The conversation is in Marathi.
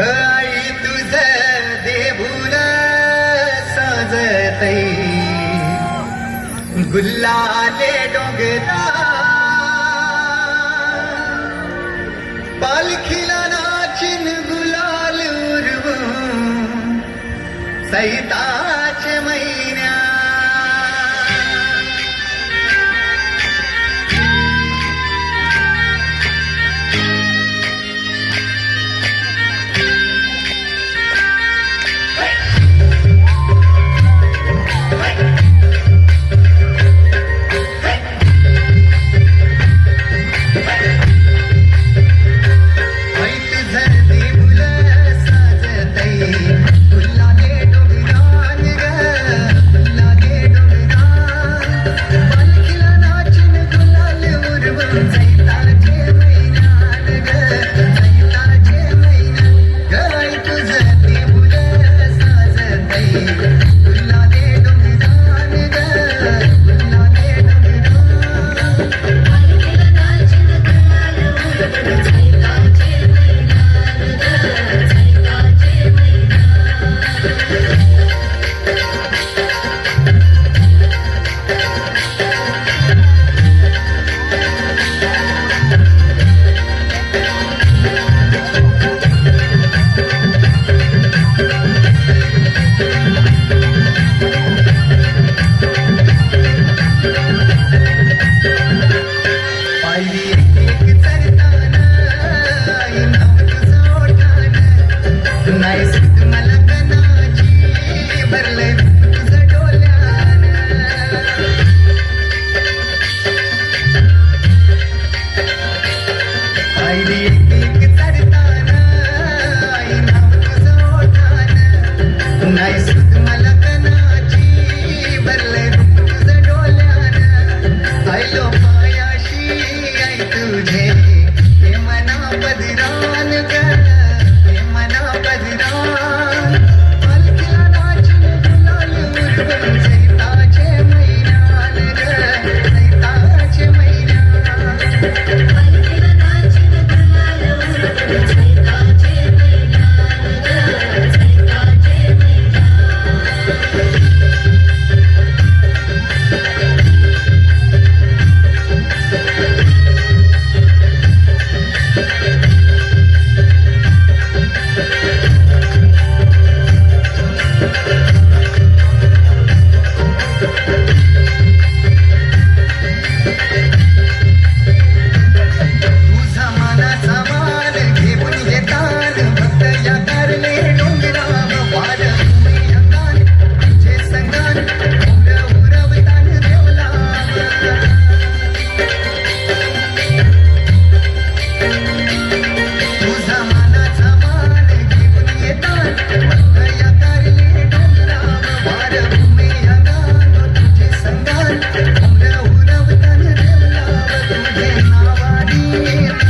गाई तुझ देभुल सजत गुल्लाले डोंगरा. पालखीला नाचिन गुलाल उर्व सैता नाही सुत मला Thank you.